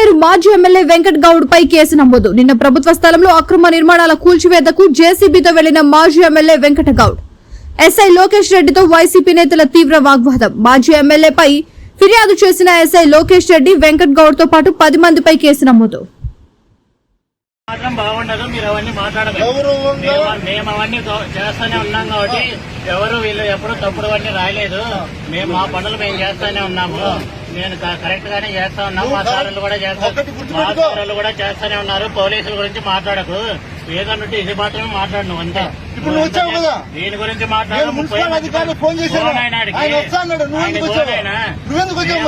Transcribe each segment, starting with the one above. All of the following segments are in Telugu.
కోనేరు మాజీ ఎమ్మెల్యే వెంకట్ గౌడ్ పై కేసు నమోదు. నిన్న ప్రభుత్వ స్థలంలో అక్రమ నిర్మాణాల కూల్చివేతకు జేసీబీతో వెళ్ళిన మాజీ ఎమ్మెల్యే వెంకట గౌడ్. ఎస్ఐ లోకేష్ రెడ్డితో వైసీపీ నేతల తీవ్ర వాగ్వాదం. మాజీ ఎమ్మెల్యేపై ఫిర్యాదు చేసిన ఎస్ఐ లోకేష్ రెడ్డి వెంకట్ గౌడ్తో పాటు పది మందిపై కేసు నమోదు. మాత్రం బాగుండదు మీరు అవన్నీ మాట్లాడదు మేము అవన్నీ చేస్తూనే ఉన్నాం కాబట్టి ఎవరు వీళ్ళు ఎప్పుడు తప్పుడు అవన్నీ రాయలేదు. మేము మా పనులు మేము చేస్తూనే ఉన్నాము. నేను కరెక్ట్ గానే చేస్తా ఉన్నాం మా సార్లు కూడా మా సార్లు కూడా చేస్తానే ఉన్నారు పోలీసుల గురించి మాట్లాడకు ఏదన్నట్టు ఇది మాత్రమే మాట్లాడను అంతే ఇప్పుడు నువ్వు వచ్చావు కదా? దీని గురించి మున్సిపల్ అధికారులు ఫోన్ చేశాను ఆయన అన్నాడు నువ్వు ఎందుకు. నువ్వెందుకు వచ్చావు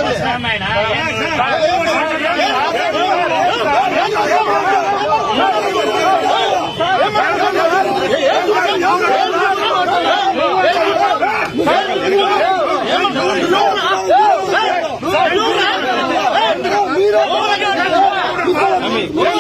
మరి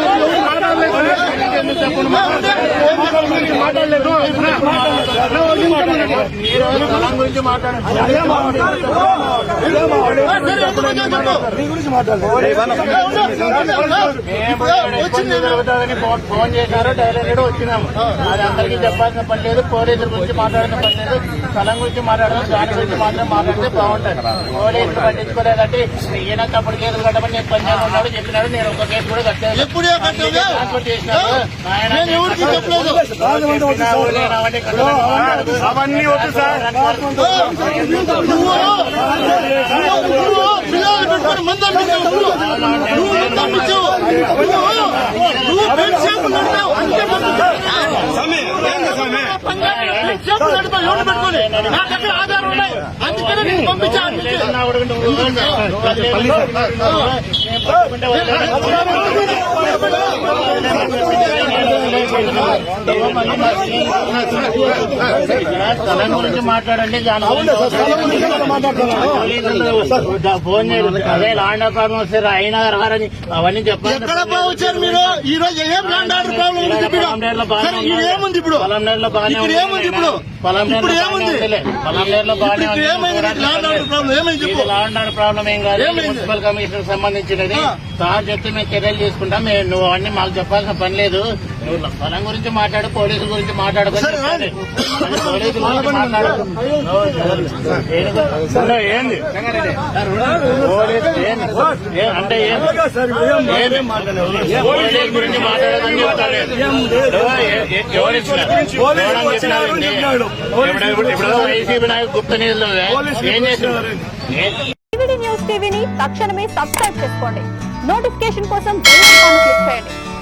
¡Vamos! మాట్లాడలేదు. మాట్లాడలేదు గురించి జరుగుతుందని ఫోన్ ఫోన్ చేశారు డైరెక్ట్ వచ్చినాము. అది అందరికీ చెప్పాల్సిన పని లేదు పోలీసుల గురించి మాట్లాడిన పని లేదు. స్థలం గురించి మాట్లాడడం దాని గురించి మాత్రం మాట్లాడితే బాగుంటుంది. పోలీసులు పట్టించుకోలేదంటే ఈయన తప్పుడు కేసులు కట్టమని నేను పంచాయతీ ఉన్నాడు చెప్పినాడు. నేను ఒక కేసు కూడా ఎప్పుడే? ట్రాన్స్ఫర్ చేసినారు నాయన నేను ఎవరికి చెప్పలేదు. చెప్పినావు, నేను అవన్నీ కట్టలేదు. అవన్నీ వద్దు సార్ నువ్వు పిల్లలు పెట్టుకొని మందు అమ్మించావు నువ్వు. నువ్వు మందు అమ్మించావు. నువ్వు నువ్వు బెడ్ షాప్ నడిపావు. అంతే మందు బెడ్ షాప్ నడిపావు. ఎవరు పెట్టుకొని? నా దగ్గర ఆధారం ఉన్నాయి అందుకనే నేను పంపించా అన్నిటికీ. స్థలం గురించి మాట్లాడండి దాని గురించి ఫోన్ చేయండి అదే లాండ్ ప్రాబ్లం వస్తే అయినా రారని అవన్నీ చెప్పాలి ఎక్కడ వచ్చారు మీరు ఈ రోజు ఏం ల్యాండ్ ఆర్డర్ ప్రాబ్లం ఉంది ఇప్పుడు పొలంనేరులో బాగానే ఏముంది ఇప్పుడు పొలంనేరులో ఏముంది ఇప్పుడు పొలంనేరులో. పొలంనేరులో ఆర్డర్ ప్రాబ్లం ఏమైంది చెప్పు ఇది లాండ్ ఆర్డర్ ప్రాబ్లం ఏం కాదు? మున్సిపల్ కమిషనర్ సంబంధించినది. సార్ చెప్తే మేము చర్యలు తీసుకుంటాం మేము నువ్వు అన్ని మాకు చెప్పాల్సిన పని లేదు నువ్వు పొలం గురించి మాట్లాడు పోలీసుల గురించి మాట్లాడుకొని సరే, చెప్పాలి. రాండి. అది పోలీసుల గురించి మాట్లాడు. నువ్వు దేని గురించి- సరే, ఏంది? పోలీసు ఏంది? ఏ- అంటే? పోలీసుల గురించి మాట్లాడదని? ఇప్పుడు వైసీపీ నాయకు గుప్త నిధులు ఏం న్యూస్ టీవీని తక్షణమే సబ్స్క్రైబ్ చేసుకోండి. నోటిఫికేషన్ కోసం బెల్ ఐకాన్ క్లిక్ చేయండి.